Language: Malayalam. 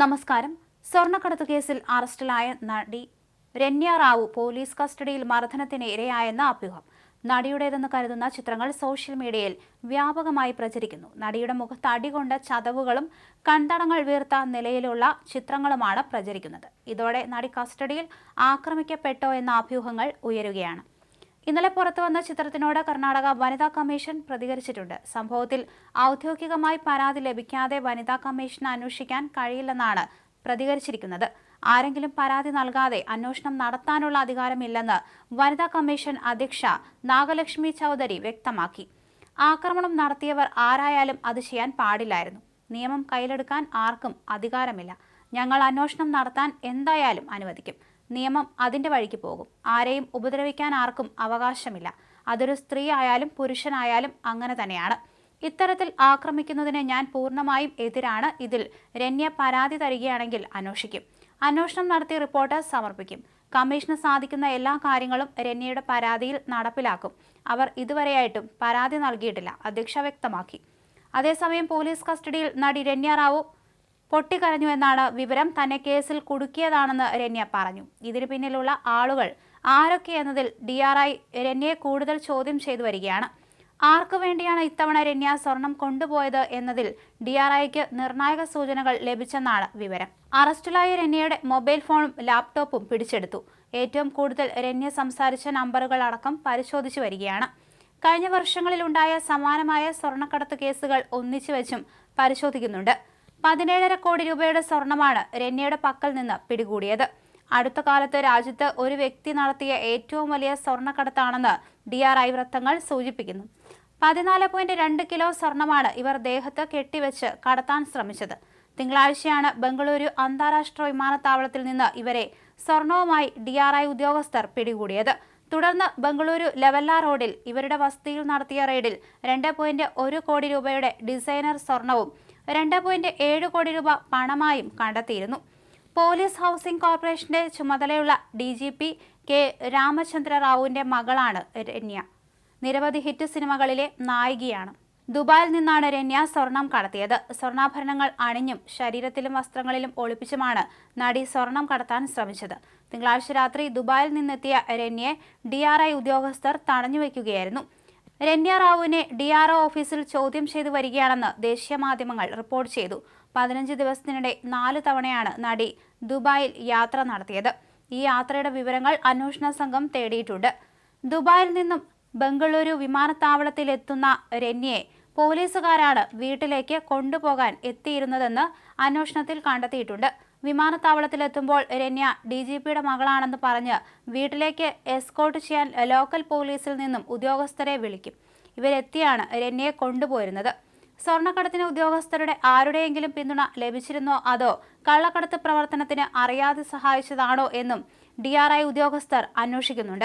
നമസ്കാരം. സ്വർണക്കടത്ത് കേസിൽ അറസ്റ്റിലായ നടി രന്യ റാവു പോലീസ് കസ്റ്റഡിയിൽ മർദ്ദനത്തിന് ഇരയായെന്ന അഭ്യൂഹം. നടിയുടേതെന്ന് കരുതുന്ന ചിത്രങ്ങൾ സോഷ്യൽ മീഡിയയിൽ വ്യാപകമായി പ്രചരിക്കുന്നു. നടിയുടെ മുഖത്ത് അടികൊണ്ട ചതവുകളും കണ്ടടങ്ങൾ വീർത്ത നിലയിലുള്ള ചിത്രങ്ങളുമാണ് പ്രചരിക്കുന്നത്. ഇതോടെ നടി കസ്റ്റഡിയിൽ ആക്രമിക്കപ്പെട്ടോ എന്ന അഭ്യൂഹങ്ങൾ ഉയരുകയാണ്. ഇന്നലെ പുറത്തു വന്ന ചിത്രത്തിനോട് കർണാടക വനിതാ കമ്മീഷൻ പ്രതികരിച്ചിട്ടുണ്ട്. സംഭവത്തിൽ ഔദ്യോഗികമായി പരാതി ലഭിക്കാതെ വനിതാ കമ്മീഷൻ അന്വേഷിക്കാൻ കഴിയില്ലെന്നാണ് പ്രതികരിച്ചിരിക്കുന്നത്. ആരെങ്കിലും പരാതി നൽകാതെ അന്വേഷണം നടത്താനുള്ള അധികാരമില്ലെന്ന് വനിതാ കമ്മീഷൻ അധ്യക്ഷ നാഗലക്ഷ്മി ചൗധരി വ്യക്തമാക്കി. ആക്രമണം നടത്തിയവർ ആരായാലും അത് ചെയ്യാൻ പാടില്ലായിരുന്നു. നിയമം കയ്യിലെടുക്കാൻ ആർക്കും അധികാരമില്ല. ഞങ്ങൾ അന്വേഷണം നടത്താൻ എന്തായാലും അനുവദിക്കും. നിയമം അതിന്റെ വഴിക്ക് പോകും. ആരെയും ഉപദ്രവിക്കാൻ ആർക്കും അവകാശമില്ല. അതൊരു സ്ത്രീ ആയാലും പുരുഷനായാലും അങ്ങനെ തന്നെയാണ്. ഇത്തരത്തിൽ ആക്രമിക്കുന്നതിന് ഞാൻ പൂർണമായും എതിരാണ്. ഇതിൽ രന്യ പരാതി തരികയാണെങ്കിൽ അന്വേഷിക്കും. അന്വേഷണം നടത്തി റിപ്പോർട്ട് സമർപ്പിക്കും. കമ്മീഷന് സാധിക്കുന്ന എല്ലാ കാര്യങ്ങളും രന്യയുടെ പരാതിയിൽ നടപ്പിലാക്കും. അവർ ഇതുവരെയായിട്ടും പരാതി നൽകിയിട്ടില്ല. അധ്യക്ഷ വ്യക്തമാക്കി. അതേസമയം പോലീസ് കസ്റ്റഡിയിൽ നടി രന്യ റാവു പൊട്ടിക്കരഞ്ഞു എന്നാണ് വിവരം തന്നെ കേസിൽ കുടുക്കിയതാണെന്ന് രന്യ പറഞ്ഞു. ഇതിന് പിന്നിലുള്ള ആളുകൾ ആരൊക്കെയെന്നതിൽ ഡി ആർ ഐ രന്യയെ കൂടുതൽ ചോദ്യം ചെയ്തു വരികയാണ്. ആർക്കു വേണ്ടിയാണ് ഇത്തവണ രന്യ സ്വർണം കൊണ്ടുപോയത് എന്നതിൽ ഡി ആർ ഐക്ക് നിർണായക സൂചനകൾ ലഭിച്ചെന്നാണ് വിവരം. അറസ്റ്റിലായ രന്യയുടെ മൊബൈൽ ഫോണും ലാപ്ടോപ്പും പിടിച്ചെടുത്തു. ഏറ്റവും കൂടുതൽ രന്യ സംസാരിച്ച നമ്പറുകൾ അടക്കം പരിശോധിച്ചു വരികയാണ്. കഴിഞ്ഞ വർഷങ്ങളിലുണ്ടായ സമാനമായ സ്വർണക്കടത്ത് കേസുകൾ ഒന്നിച്ചു വെച്ചും പരിശോധിക്കുന്നുണ്ട്. പതിനേഴര കോടി രൂപയുടെ സ്വർണമാണ് രന്യയുടെ പക്കൽ നിന്ന് പിടികൂടിയത്. അടുത്ത കാലത്ത് രാജ്യത്ത് ഒരു വ്യക്തി നടത്തിയ ഏറ്റവും വലിയ സ്വർണക്കടത്താണെന്ന് ഡി ആർ ഐ വൃത്തങ്ങൾ സൂചിപ്പിക്കുന്നു. പതിനാല് പോയിന്റ് രണ്ട് കിലോ സ്വർണമാണ് ഇവർ ദേഹത്ത് കെട്ടിവെച്ച് കടത്താൻ ശ്രമിച്ചത്. തിങ്കളാഴ്ചയാണ് ബംഗളൂരു അന്താരാഷ്ട്ര വിമാനത്താവളത്തിൽ നിന്ന് ഇവരെ സ്വർണവുമായി ഡി ആർ ഐ ഉദ്യോഗസ്ഥർ പിടികൂടിയത്. തുടർന്ന് ബംഗളൂരു ലെവല്ല റോഡിൽ ഇവരുടെ വസതിയിൽ നടത്തിയ റെയ്ഡിൽ രണ്ട് പോയിന്റ് ഒരു കോടി രൂപയുടെ ഡിസൈനർ സ്വർണവും രണ്ട് പോയിന്റ് ഏഴ് കോടി രൂപ പണമായും കണ്ടെത്തിയിരുന്നു. പോലീസ് ഹൗസിംഗ് കോർപ്പറേഷന്റെ ചുമതലയുള്ള D G P K Ramachandra റാവുവിന്റെ മകളാണ് രന്യ. നിരവധി ഹിറ്റ് സിനിമകളിലെ നായികയാണ്. ദുബായിൽ നിന്നാണ് രന്യ സ്വർണം കടത്തിയത്. സ്വർണാഭരണങ്ങൾ അണിഞ്ഞും ശരീരത്തിലും വസ്ത്രങ്ങളിലും ഒളിപ്പിച്ചുമാണ് നടി സ്വർണം കടത്താൻ ശ്രമിച്ചത്. തിങ്കളാഴ്ച രാത്രി ദുബായിൽ നിന്നെത്തിയ രന്യയെ ഡി ഉദ്യോഗസ്ഥർ തടഞ്ഞുവെക്കുകയായിരുന്നു രന്യ റാവുവിനെ ഡി ആർ ഒ ഓഫീസിൽ ചോദ്യം ചെയ്തു വരികയാണെന്ന് ദേശീയ മാധ്യമങ്ങൾ റിപ്പോർട്ട് ചെയ്തു. പതിനഞ്ച് ദിവസത്തിനിടെ നാല് തവണയാണ് നടി ദുബായിൽ യാത്ര നടത്തിയത്. ഈ യാത്രയുടെ വിവരങ്ങൾ അന്വേഷണ സംഘം തേടിയിട്ടുണ്ട്. ദുബായിൽ നിന്നും ബംഗളൂരു വിമാനത്താവളത്തിൽ രന്യയെ പോലീസുകാരാണ് വീട്ടിലേക്ക് കൊണ്ടുപോകാൻ എത്തിയിരുന്നതെന്ന് അന്വേഷണത്തിൽ കണ്ടെത്തിയിട്ടുണ്ട്. വിമാനത്താവളത്തിലെത്തുമ്പോൾ രന്യ ഡി ജി പിയുടെ മകളാണെന്ന് പറഞ്ഞ് വീട്ടിലേക്ക് എസ്കോർട്ട് ചെയ്യാൻ ലോക്കൽ പോലീസിൽ നിന്നും ഉദ്യോഗസ്ഥരെ വിളിക്കും. ഇവരെത്തിയാണ് രന്യയെ കൊണ്ടുപോയിരുന്നത്. സ്വർണക്കടത്തിന് ഉദ്യോഗസ്ഥരുടെ ആരുടെയെങ്കിലും പിന്തുണ ലഭിച്ചിരുന്നോ അതോ കള്ളക്കടത്ത് പ്രവർത്തനത്തിന് അറിയാതെ സഹായിച്ചതാണോ എന്നും ഡി ഉദ്യോഗസ്ഥർ അന്വേഷിക്കുന്നുണ്ട്.